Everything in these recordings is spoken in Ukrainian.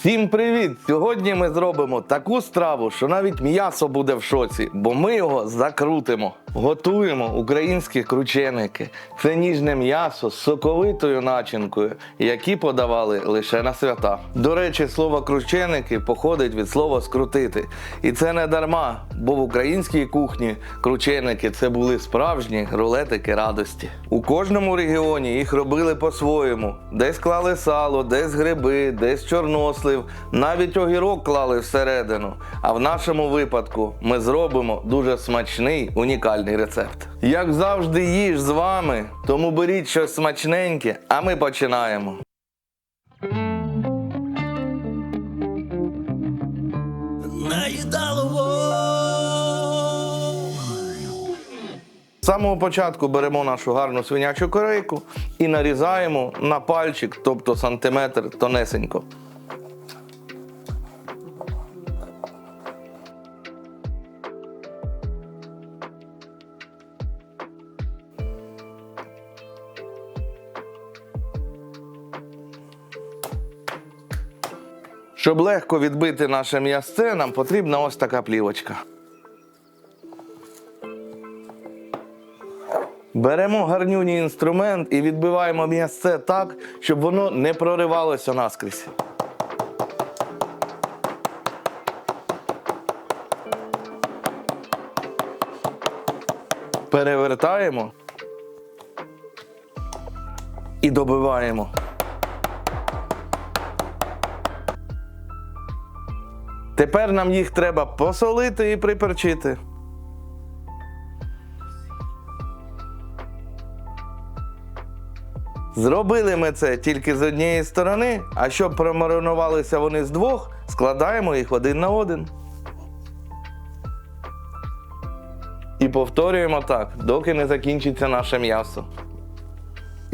Всім привіт! Сьогодні ми зробимо таку страву, що навіть м'ясо буде в шоці, бо ми його закрутимо. Готуємо українські крученики. Це ніжне м'ясо з соковитою начинкою, які подавали лише на свята. До речі, слово крученики походить від слова скрутити. І це не дарма, бо в українській кухні крученики це були справжні рулетики радості. У кожному регіоні їх робили по-своєму. Десь клали сало, десь гриби, десь чорнослив, навіть огірок клали всередину. А в нашому випадку ми зробимо дуже смачний унікальний рецепт. Як завжди, їж з вами, тому беріть щось смачненьке, а ми починаємо. З самого початку беремо нашу гарну свинячу корейку і нарізаємо на пальчик, тобто сантиметр тонесенько. Щоб легко відбити наше м'ясце, нам потрібна ось така плівочка. Беремо гарнюній інструмент і відбиваємо м'ясце так, щоб воно не проривалося наскрізь. Перевертаємо і добиваємо. Тепер нам їх треба посолити і приперчити. Зробили ми це тільки з однієї сторони, а щоб промаринувалися вони з двох, складаємо їх один на один. І повторюємо так, доки не закінчиться наше м'ясо.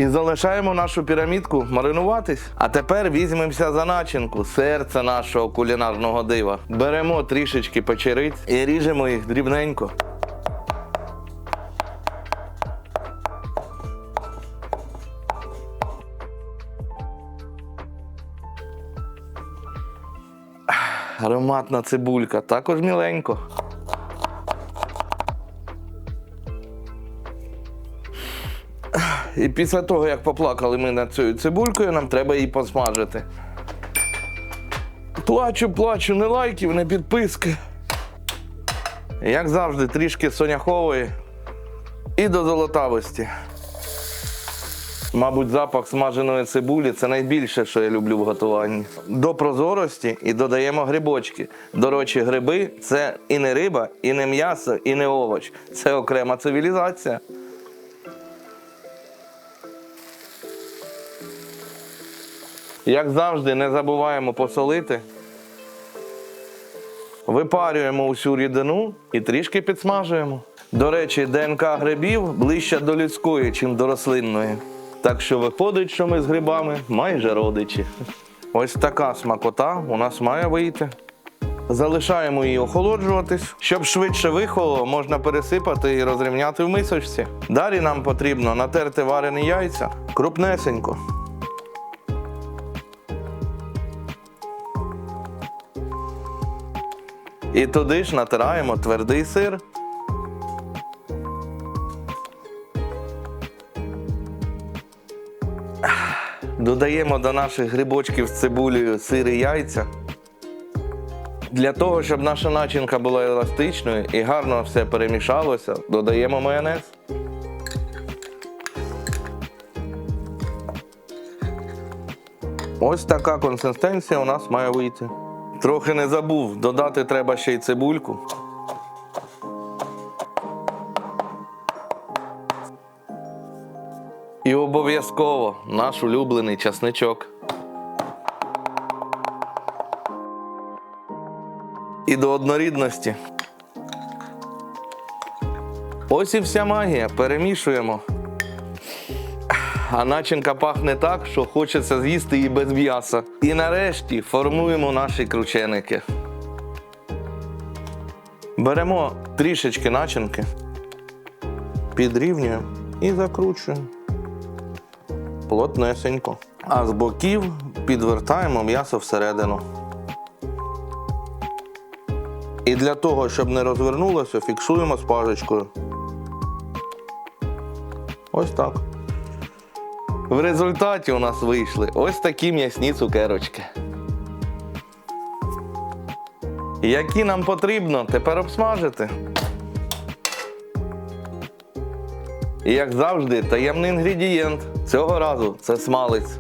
І залишаємо нашу пірамідку маринуватись. А тепер візьмемося за начинку, серце нашого кулінарного дива. Беремо трішечки печериць і ріжемо їх дрібненько. Ароматна цибулька, також міленько. І після того, як поплакали ми над цією цибулькою, нам треба її посмажити. Плачу, плачу, не лайків, не підписки. Як завжди, трішки соняхової і до золотавості. Мабуть, запах смаженої цибулі це найбільше, що я люблю в готуванні. До прозорості і додаємо грибочки. До речі, гриби це і не риба, і не м'ясо, і не овоч. Це окрема цивілізація. Як завжди, не забуваємо посолити. Випарюємо усю рідину і трішки підсмажуємо. До речі, ДНК грибів ближче до людської, чим до рослинної. Так що виходить, що ми з грибами майже родичі. Ось така смакота у нас має вийти. Залишаємо її охолоджуватись. Щоб швидше вихололо, можна пересипати і розрівняти в мисочці. Далі нам потрібно натерти варені яйця крупнесенько. І туди ж натираємо твердий сир. Додаємо до наших грибочків з цибулею сир і яйця. Для того, щоб наша начинка була еластичною і гарно все перемішалося, додаємо майонез. Ось така консистенція у нас має вийти. Трохи не забув, додати треба ще й цибульку. І обов'язково наш улюблений часничок. І до однорідності. Ось і вся магія. Перемішуємо. А начинка пахне так, що хочеться з'їсти її без м'яса. І нарешті формуємо наші крученики. Беремо трішечки начинки, підрівнюємо і закручуємо. Плотнесенько. А з боків підвертаємо м'ясо всередину. І для того, щоб не розвернулося, фіксуємо спажечкою. Ось так. В результаті у нас вийшли ось такі м'ясні цукерочки. Які нам потрібно тепер обсмажити. І як завжди, таємний інгредієнт. Цього разу це смалець.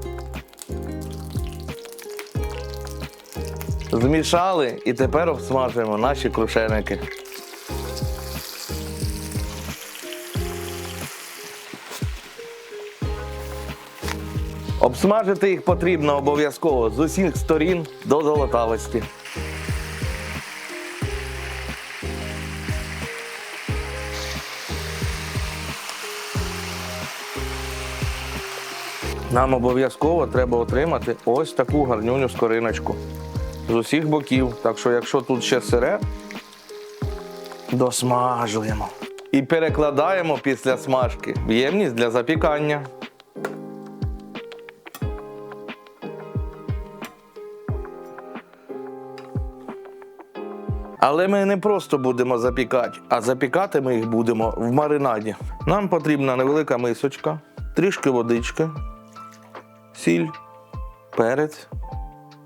Змішали і тепер обсмажуємо наші крушеники. Обсмажити їх потрібно обов'язково з усіх сторін до золотавості. Нам обов'язково треба отримати ось таку гарнюню скориночку з усіх боків. Так що, якщо тут ще сире, досмажуємо. І перекладаємо після смажки в ємність для запікання. Але ми не просто будемо запікати, а запікати ми їх будемо в маринаді. Нам потрібна невелика мисочка, трішки водички, сіль, перець,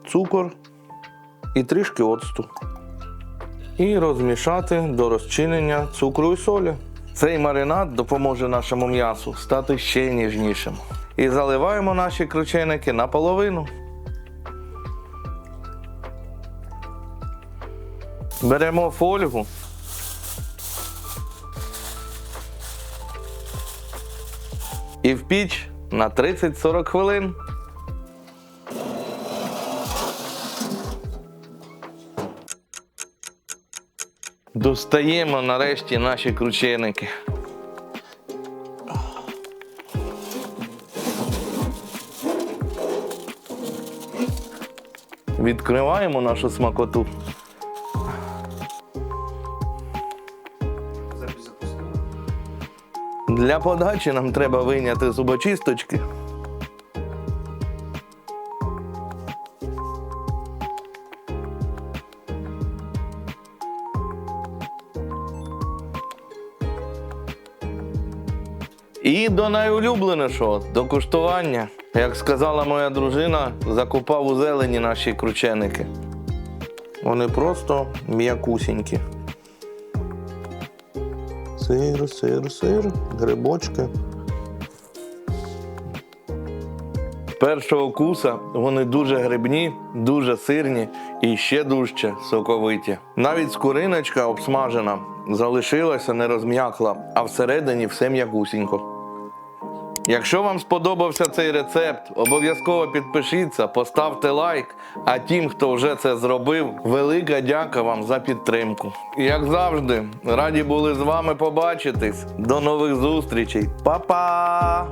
цукор і трішки оцту. І розмішати до розчинення цукру і солі. Цей маринад допоможе нашому м'ясу стати ще ніжнішим. І заливаємо наші крученики наполовину. Беремо фольгу. І в піч на 30-40 хвилин. Достаємо нарешті наші крученики. Відкриваємо нашу смакоту. Для подачі нам треба вийняти зубочисточки. І до найулюбленішого, до куштування. Як сказала моя дружина, закупав у зелені наші крученики. Вони просто м'якусінькі. Сир, сир, сир, грибочки. Першого куса вони дуже грибні, дуже сирні і ще дужче соковиті. Навіть скориночка обсмажена залишилася, не розм'якла, а всередині все м'якусінько. Якщо вам сподобався цей рецепт, обов'язково підпишіться, поставте лайк. А тим, хто вже це зробив, велика дяка вам за підтримку. Як завжди, раді були з вами побачитись. До нових зустрічей. Па-па!